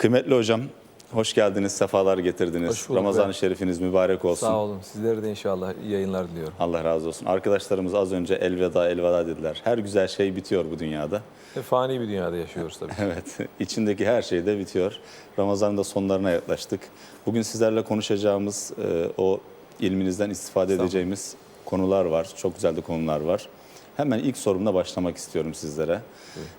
Kıymetli hocam, hoş geldiniz, sefalar getirdiniz. Ramazan-ı. Şerifiniz mübarek olsun. Sağ olun. Sizlere de inşallah iyi yayınlar diliyorum. Allah razı olsun. Arkadaşlarımız az önce elveda elveda dediler. Her güzel şey bitiyor bu dünyada. E, fani bir dünyada yaşıyoruz tabii. Evet, içindeki her şey de bitiyor. Ramazan'ın da sonlarına yaklaştık. Bugün sizlerle konuşacağımız e, o ilminizden istifade edeceğimiz konular var. Çok güzel de konular var. Hemen ilk sorumla başlamak istiyorum sizlere.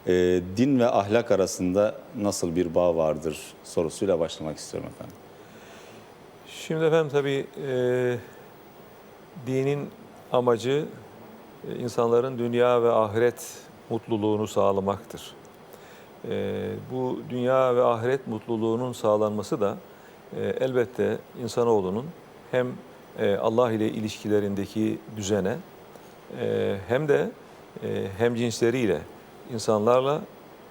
E, din ve ahlak arasında nasıl bir bağ vardır sorusuyla başlamak istiyorum efendim. Şimdi efendim tabii e, dinin amacı e, insanların dünya ve ahiret mutluluğunu sağlamaktır. E, bu dünya ve ahiret mutluluğunun sağlanması da e, elbette insanoğlunun hem e, Allah ile ilişkilerindeki düzene e, hem de e, hem cinsleriyle, insanlarla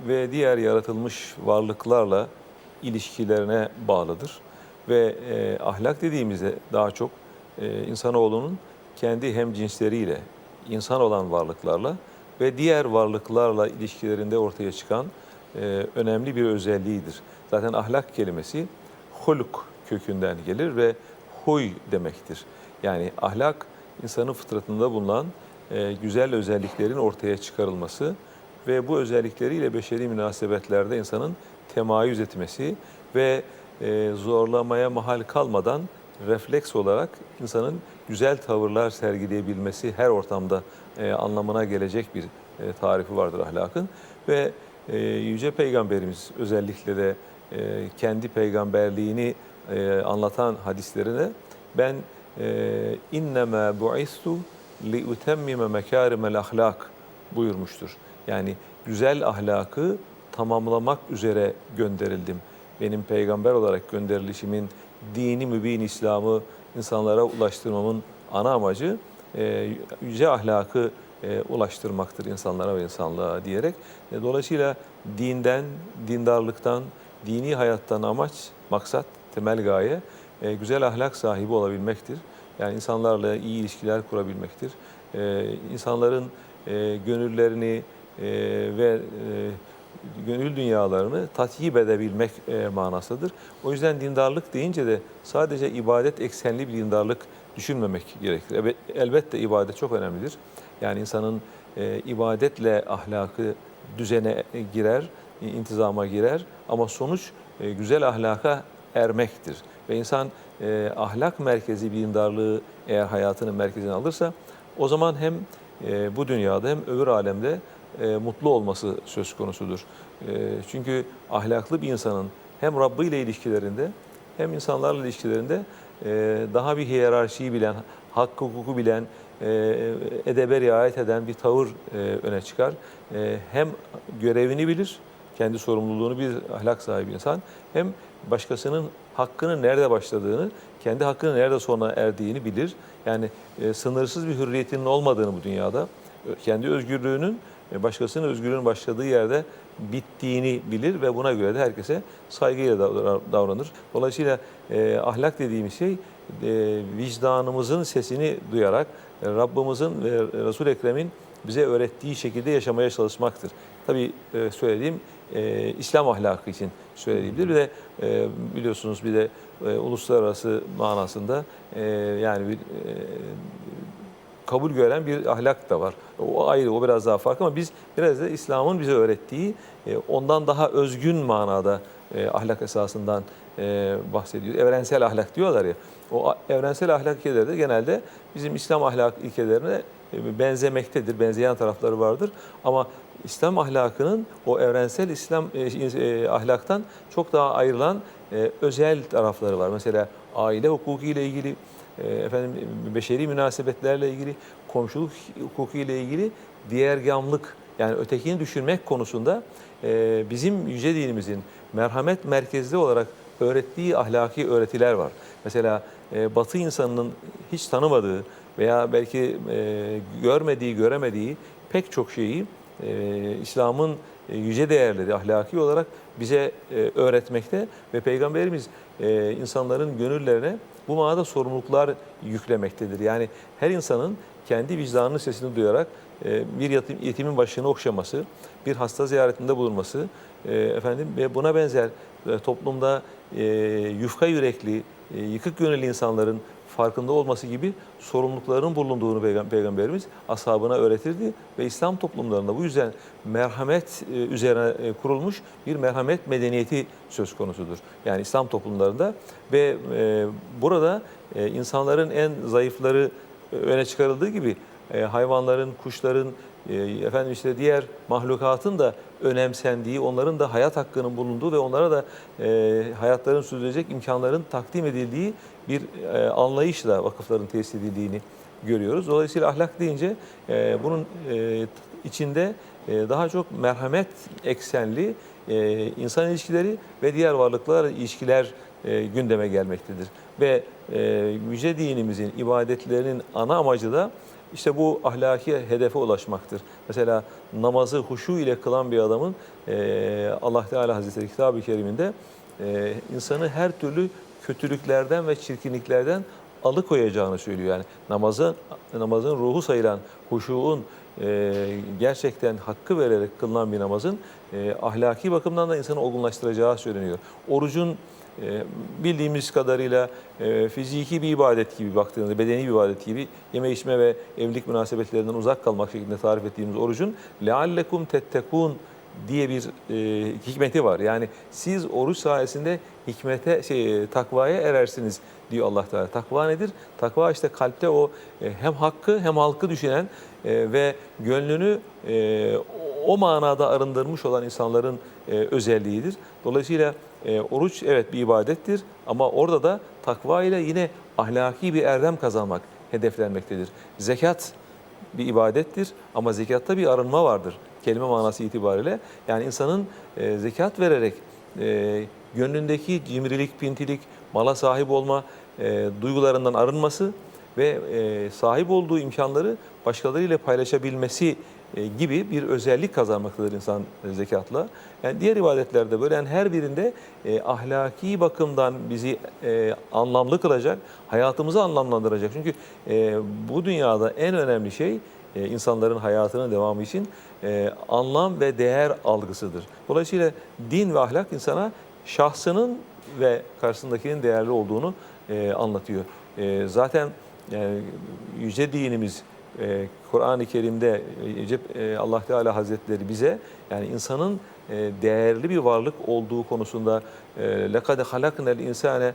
ve diğer yaratılmış varlıklarla ilişkilerine bağlıdır. Ve e, ahlak dediğimizde daha çok e, insanoğlunun kendi hem cinsleriyle, insan olan varlıklarla ve diğer varlıklarla ilişkilerinde ortaya çıkan e, önemli bir özelliğidir. Zaten ahlak kelimesi huluk kökünden gelir ve huy demektir. Yani ahlak insanın fıtratında bulunan güzel özelliklerin ortaya çıkarılması ve bu özellikleriyle beşeri münasebetlerde insanın temayüz etmesi ve e, zorlamaya mahal kalmadan refleks olarak insanın güzel tavırlar sergileyebilmesi her ortamda e, anlamına gelecek bir e, tarifi vardır ahlakın ve e, Yüce Peygamberimiz özellikle de e, kendi peygamberliğini e, anlatan hadislerine ben e, innema bu'istu utemmime mekarimel ahlak buyurmuştur. Yani güzel ahlakı tamamlamak üzere gönderildim. Benim peygamber olarak gönderilişimin dini mübin İslam'ı insanlara ulaştırmamın ana amacı e, yüce ahlakı e, ulaştırmaktır insanlara ve insanlığa diyerek. E, dolayısıyla dinden, dindarlıktan, dini hayattan amaç, maksat, temel gaye e, güzel ahlak sahibi olabilmektir. Yani insanlarla iyi ilişkiler kurabilmektir. E, insanların e, gönüllerini e, ve e, gönül dünyalarını tatyip edebilmek e, manasıdır. O yüzden dindarlık deyince de sadece ibadet eksenli bir dindarlık düşünmemek gerekir. Elbette ibadet çok önemlidir. Yani insanın e, ibadetle ahlakı düzene girer, intizama girer ama sonuç e, güzel ahlaka ermektir. Ve insan e, ahlak merkezi bir dindarlığı eğer hayatının merkezine alırsa o zaman hem e, bu dünyada hem öbür alemde e, mutlu olması söz konusudur. E, çünkü ahlaklı bir insanın hem Rabbi ile ilişkilerinde hem insanlarla ilişkilerinde e, daha bir hiyerarşiyi bilen, hakkı hukuku bilen, e, edebe riayet eden bir tavır e, öne çıkar. E, hem görevini bilir, kendi sorumluluğunu bir ahlak sahibi insan, hem başkasının hakkının nerede başladığını, kendi hakkının nerede sona erdiğini bilir. Yani e, sınırsız bir hürriyetinin olmadığını bu dünyada, ö- kendi özgürlüğünün e, başkasının özgürlüğünün başladığı yerde bittiğini bilir ve buna göre de herkese saygıyla davra- davranır. Dolayısıyla e, ahlak dediğimiz şey e, vicdanımızın sesini duyarak e, Rabbimizin ve Resul Ekrem'in bize öğrettiği şekilde yaşamaya çalışmaktır. Tabii e, söylediğim e, İslam ahlakı için söylediğimdir. Bir de e, biliyorsunuz bir de e, uluslararası manasında e, yani bir e, kabul gören bir ahlak da var. O ayrı, o biraz daha farklı ama biz biraz da İslam'ın bize öğrettiği e, ondan daha özgün manada e, ahlak esasından e, bahsediyor. Evrensel ahlak diyorlar ya. O evrensel ahlak ilkeleri de genelde bizim İslam ahlak ilkelerine e, benzemektedir. Benzeyen tarafları vardır. Ama İslam ahlakının o evrensel İslam e, e, ahlaktan çok daha ayrılan özel tarafları var. Mesela aile hukuku ile ilgili efendim beşeri münasebetlerle ilgili, komşuluk hukuku ile ilgili diğergamlık yani ötekini düşünmek konusunda bizim yüce dinimizin merhamet merkezli olarak öğrettiği ahlaki öğretiler var. Mesela e, Batı insanının hiç tanımadığı veya belki e, görmediği, göremediği pek çok şeyi e, İslam'ın e, yüce değerleri ahlaki olarak bize e, öğretmekte ve Peygamberimiz e, insanların gönüllerine bu manada sorumluluklar yüklemektedir. Yani her insanın kendi vicdanının sesini duyarak e, bir yatim, yetimin başını okşaması, bir hasta ziyaretinde bulunması e, efendim ve buna benzer e, toplumda e, yufka yürekli, e, yıkık gönüllü insanların farkında olması gibi sorumlulukların bulunduğunu Peygam- Peygamberimiz ashabına öğretirdi ve İslam toplumlarında bu yüzden merhamet e, üzerine e, kurulmuş bir merhamet medeniyeti söz konusudur. Yani İslam toplumlarında ve e, burada insanların en zayıfları öne çıkarıldığı gibi hayvanların, kuşların, efendim işte diğer mahlukatın da önemsendiği, onların da hayat hakkının bulunduğu ve onlara da e, hayatlarını sürdürecek imkanların takdim edildiği bir e, anlayışla vakıfların tesis edildiğini görüyoruz. Dolayısıyla ahlak deyince e, bunun e, içinde daha çok merhamet eksenli insan ilişkileri ve diğer varlıklarla ilişkiler gündeme gelmektedir. Ve e, yüce dinimizin ibadetlerinin ana amacı da işte bu ahlaki hedefe ulaşmaktır. Mesela namazı huşu ile kılan bir adamın e, Allah Teala Hazretleri Kitab-ı Kerim'inde e, insanı her türlü kötülüklerden ve çirkinliklerden alıkoyacağını söylüyor. Yani namazın namazın ruhu sayılan huşuğun gerçekten hakkı vererek kılınan bir namazın e, ahlaki bakımdan da insanı olgunlaştıracağı söyleniyor. Orucun e, bildiğimiz kadarıyla e, fiziki bir ibadet gibi baktığınızda, bedeni bir ibadet gibi yeme içme ve evlilik münasebetlerinden uzak kalmak şeklinde tarif ettiğimiz orucun leallekum tettekun diye bir e, hikmeti var. Yani siz oruç sayesinde hikmete, şey, takvaya erersiniz diyor Allah Teala. Takva nedir? Takva işte kalpte o e, hem hakkı hem halkı düşünen e, ve gönlünü e, o manada arındırmış olan insanların e, özelliğidir. Dolayısıyla e, oruç evet bir ibadettir ama orada da takva ile yine ahlaki bir erdem kazanmak hedeflenmektedir. Zekat bir ibadettir ama zekatta bir arınma vardır kelime manası itibariyle. Yani insanın e, zekat vererek e, gönlündeki cimrilik, pintilik, mala sahip olma e, duygularından arınması ve e, sahip olduğu imkanları başkalarıyla paylaşabilmesi e, gibi bir özellik kazanmaktadır insan e, zekatla. Yani diğer ibadetlerde böyle yani her birinde e, ahlaki bakımdan bizi e, anlamlı kılacak, hayatımızı anlamlandıracak. Çünkü e, bu dünyada en önemli şey e, insanların hayatının devamı için e, anlam ve değer algısıdır. Dolayısıyla din ve ahlak insana şahsının ve karşısındakinin değerli olduğunu e, anlatıyor. E, zaten yüce dinimiz e, Kur'an-ı Kerim'de e, e, Allah Teala Hazretleri bize yani insanın e, değerli bir varlık olduğu konusunda lekad halaknel insane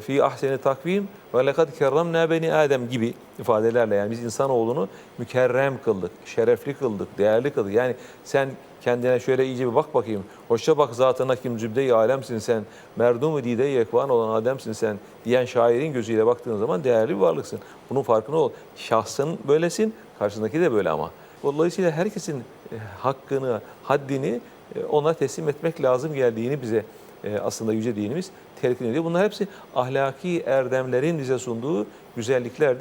fi ahseni takvim ve lekad kerramna beni Adem gibi ifadelerle yani biz insanoğlunu mükerrem kıldık, şerefli kıldık, değerli kıldık. Yani sen kendine şöyle iyice bir bak bakayım. Hoşça bak zatına kim zübde-i alemsin sen. Merdum-u dide-i ekvan olan Adem'sin sen diyen şairin gözüyle baktığın zaman değerli bir varlıksın. Bunun farkına ol. Şahsın böylesin, karşındaki de böyle ama. Dolayısıyla herkesin e, hakkını, haddini e, ona teslim etmek lazım geldiğini bize e, aslında yüce dinimiz telkin ediyor. Bunlar hepsi ahlaki erdemlerin bize sunduğu güzelliklerdir.